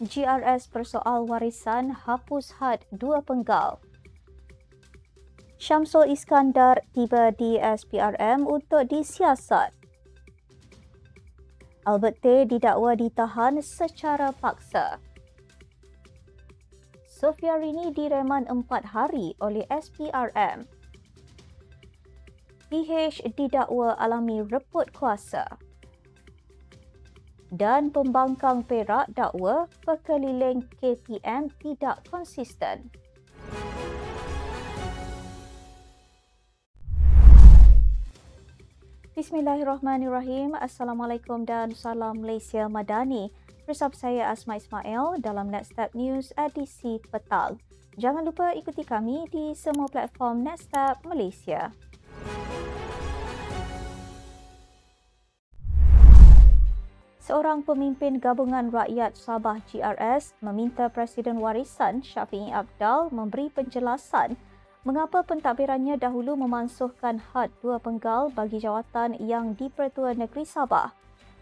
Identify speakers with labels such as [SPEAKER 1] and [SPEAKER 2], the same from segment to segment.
[SPEAKER 1] GRS persoal warisan hapus had dua penggal. Syamsul Iskandar tiba di SPRM untuk disiasat. Albert T didakwa ditahan secara paksa. Sofia Rini direman empat hari oleh SPRM. PH didakwa alami reput kuasa. Dan pembangkang Perak dakwa pekeliling KTM tidak konsisten. Bismillahirrahmanirrahim. Assalamualaikum dan salam Malaysia Madani. Bersama saya Asma Ismail dalam Nextstep News edisi petang. Jangan lupa ikuti kami di semua platform Nextstep Malaysia. Seorang pemimpin gabungan rakyat Sabah GRS meminta Presiden Warisan Syafiee Abdal memberi penjelasan mengapa pentadbirannya dahulu memansuhkan had dua penggal bagi jawatan yang di-Pertua Negeri Sabah.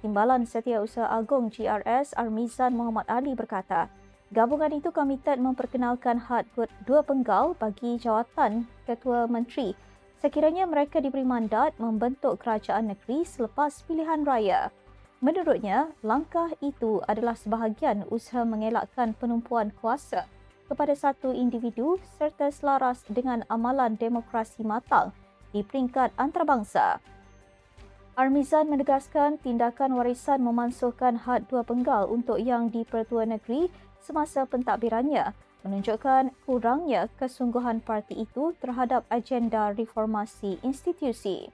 [SPEAKER 1] Timbalan Setiausaha Agong GRS Armizan Muhammad Ali berkata, gabungan itu komited memperkenalkan had dua penggal bagi jawatan Ketua Menteri sekiranya mereka diberi mandat membentuk kerajaan negeri selepas pilihan raya. Menurutnya, langkah itu adalah sebahagian usaha mengelakkan penumpuan kuasa kepada satu individu serta selaras dengan amalan demokrasi matang di peringkat antarabangsa. Armizan menegaskan tindakan warisan memansuhkan had dua penggal untuk yang di-Pertua Negeri semasa pentadbirannya menunjukkan kurangnya kesungguhan parti itu terhadap agenda reformasi institusi.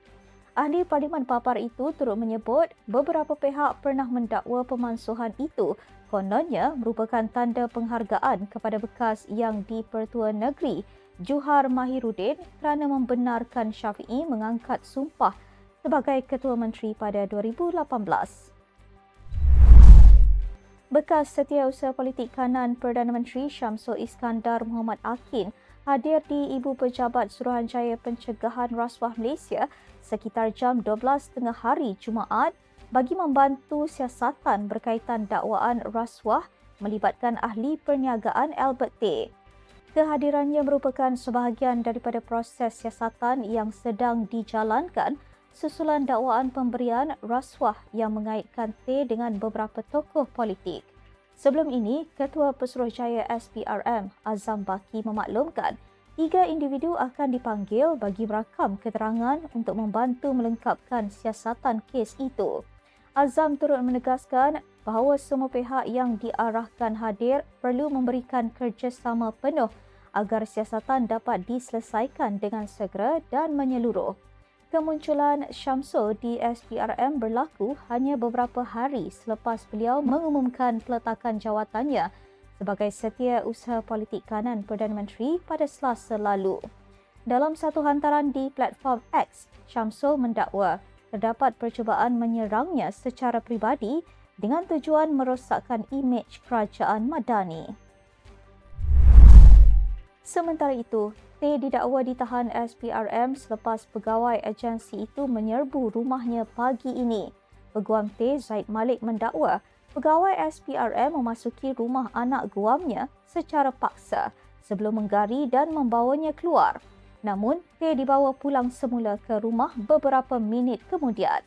[SPEAKER 1] Ahli Parlimen Papar itu turut menyebut beberapa pihak pernah mendakwa pemansuhan itu kononnya merupakan tanda penghargaan kepada bekas yang di-Pertua Negeri Juhar Mahiruddin kerana membenarkan Syafiee mengangkat sumpah sebagai Ketua Menteri pada 2018. Bekas Setiausaha Politik Kanan Perdana Menteri Syamsul Iskandar Muhammad Akin hadir di Ibu Pejabat Suruhanjaya Pencegahan Rasuah Malaysia sekitar jam 12.30 hari Jumaat bagi membantu siasatan berkaitan dakwaan rasuah melibatkan ahli perniagaan Albert T. Kehadirannya merupakan sebahagian daripada proses siasatan yang sedang dijalankan susulan dakwaan pemberian rasuah yang mengaitkan T dengan beberapa tokoh politik. Sebelum ini, Ketua Pesuruhjaya SPRM Azam Baki memaklumkan tiga individu akan dipanggil bagi merakam keterangan untuk membantu melengkapkan siasatan kes itu. Azam turut menegaskan bahawa semua pihak yang diarahkan hadir perlu memberikan kerjasama penuh agar siasatan dapat diselesaikan dengan segera dan menyeluruh. Kemunculan Syamsul di SPRM berlaku hanya beberapa hari selepas beliau mengumumkan peletakan jawatannya sebagai setiausaha politik kanan Perdana Menteri pada Selasa lalu. Dalam satu hantaran di platform X, Syamsul mendakwa terdapat percubaan menyerangnya secara pribadi dengan tujuan merosakkan imej kerajaan Madani. Sementara itu, T didakwa ditahan SPRM selepas pegawai agensi itu menyerbu rumahnya pagi ini. Peguam T, Zaid Malik mendakwa pegawai SPRM memasuki rumah anak guamnya secara paksa sebelum menggari dan membawanya keluar. Namun, T dibawa pulang semula ke rumah beberapa minit kemudian.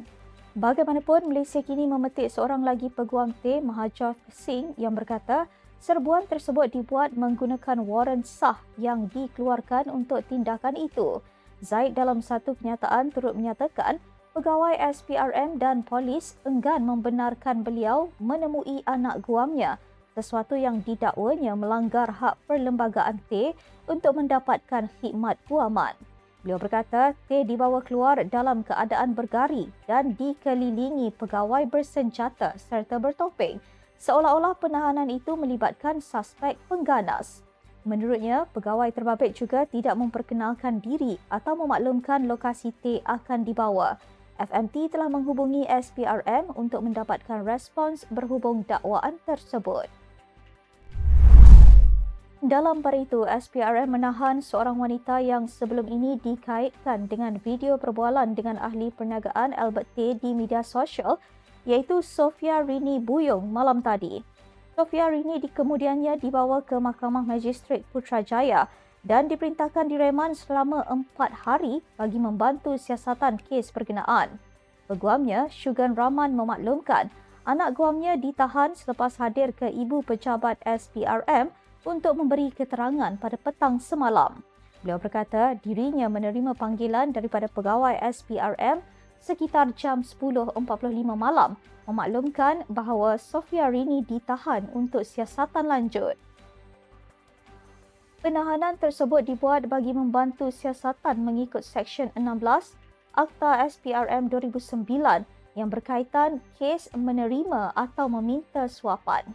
[SPEAKER 1] Bagaimanapun, Malaysia kini memetik seorang lagi peguam T, Mahajav Singh yang berkata serbuan tersebut dibuat menggunakan waran sah yang dikeluarkan untuk tindakan itu. Zaid dalam satu kenyataan turut menyatakan pegawai SPRM dan polis enggan membenarkan beliau menemui anak guamnya sesuatu yang didakwanya melanggar hak perlembagaan T untuk mendapatkan khidmat guaman. Beliau berkata T dibawa keluar dalam keadaan bergari dan dikelilingi pegawai bersenjata serta bertopeng seolah-olah penahanan itu melibatkan suspek pengganas. Menurutnya, pegawai terbabit juga tidak memperkenalkan diri atau memaklumkan lokasi T akan dibawa. FMT telah menghubungi SPRM untuk mendapatkan respons berhubung dakwaan tersebut. Dalam pada itu, SPRM menahan seorang wanita yang sebelum ini dikaitkan dengan video perbualan dengan ahli perniagaan Albert T di media sosial iaitu Sofia Rini Buyung malam tadi. Sofia Rini di kemudiannya dibawa ke Mahkamah Magistrate Putrajaya dan diperintahkan direman selama empat hari bagi membantu siasatan kes berkenaan. Peguamnya, Syugan Rahman memaklumkan anak guamnya ditahan selepas hadir ke ibu pejabat SPRM untuk memberi keterangan pada petang semalam. Beliau berkata dirinya menerima panggilan daripada pegawai SPRM sekitar jam 10.45 malam memaklumkan bahawa Sofia Rini ditahan untuk siasatan lanjut. Penahanan tersebut dibuat bagi membantu siasatan mengikut Seksyen 16 Akta SPRM 2009 yang berkaitan kes menerima atau meminta suapan.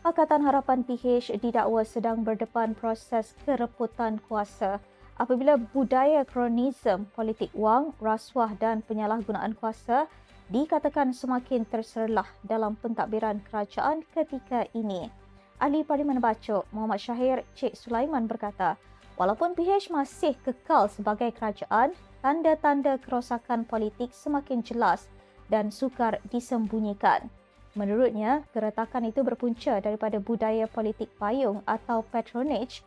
[SPEAKER 1] Pakatan Harapan PH didakwa sedang berdepan proses kereputan kuasa apabila budaya kronisme, politik wang, rasuah dan penyalahgunaan kuasa dikatakan semakin terserlah dalam pentadbiran kerajaan ketika ini. Ahli Parlimen Bacok Muhammad Syahir Cik Sulaiman berkata, walaupun PH masih kekal sebagai kerajaan, tanda-tanda kerosakan politik semakin jelas dan sukar disembunyikan. Menurutnya, keretakan itu berpunca daripada budaya politik payung atau patronage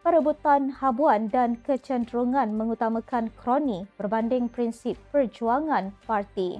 [SPEAKER 1] perebutan habuan dan kecenderungan mengutamakan kroni berbanding prinsip perjuangan parti.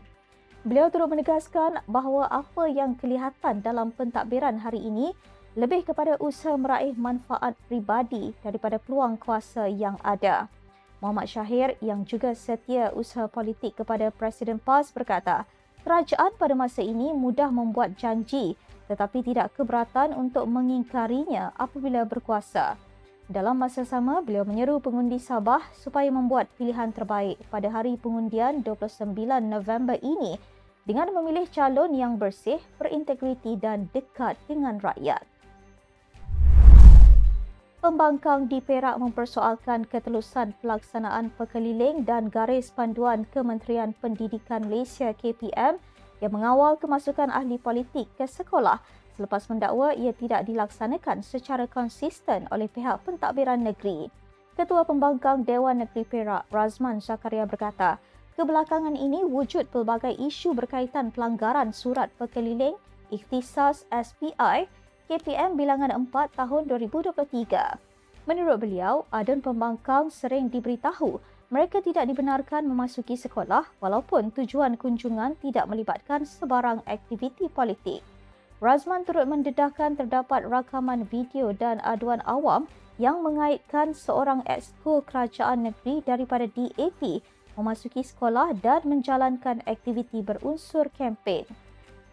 [SPEAKER 1] Beliau turut menegaskan bahawa apa yang kelihatan dalam pentadbiran hari ini lebih kepada usaha meraih manfaat pribadi daripada peluang kuasa yang ada. Muhammad Syahir yang juga setia usaha politik kepada Presiden PAS berkata, kerajaan pada masa ini mudah membuat janji tetapi tidak keberatan untuk mengingkarinya apabila berkuasa. Dalam masa sama, beliau menyeru pengundi Sabah supaya membuat pilihan terbaik pada hari pengundian 29 November ini dengan memilih calon yang bersih, berintegriti dan dekat dengan rakyat. Pembangkang di Perak mempersoalkan ketelusan pelaksanaan pekeliling dan garis panduan Kementerian Pendidikan Malaysia KPM yang mengawal kemasukan ahli politik ke sekolah selepas mendakwa ia tidak dilaksanakan secara konsisten oleh pihak pentadbiran negeri. Ketua Pembangkang Dewan Negeri Perak, Razman Zakaria berkata, kebelakangan ini wujud pelbagai isu berkaitan pelanggaran surat pekeliling ikhtisas SPI KPM bilangan 4 tahun 2023. Menurut beliau, Adun Pembangkang sering diberitahu mereka tidak dibenarkan memasuki sekolah walaupun tujuan kunjungan tidak melibatkan sebarang aktiviti politik. Razman turut mendedahkan terdapat rakaman video dan aduan awam yang mengaitkan seorang exco kerajaan negeri daripada DAP memasuki sekolah dan menjalankan aktiviti berunsur kempen.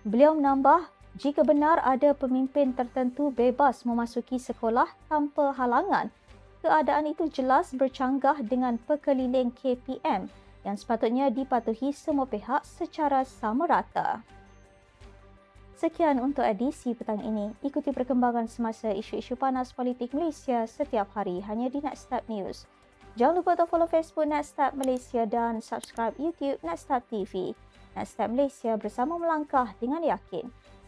[SPEAKER 1] Beliau menambah, jika benar ada pemimpin tertentu bebas memasuki sekolah tanpa halangan, keadaan itu jelas bercanggah dengan pekeliling KPM yang sepatutnya dipatuhi semua pihak secara sama rata. Sekian untuk edisi petang ini. Ikuti perkembangan semasa isu-isu panas politik Malaysia setiap hari hanya di Nextstep News. Jangan lupa untuk follow Facebook Nextstep Malaysia dan subscribe YouTube Nextstep TV. Nextstep Malaysia bersama melangkah dengan yakin.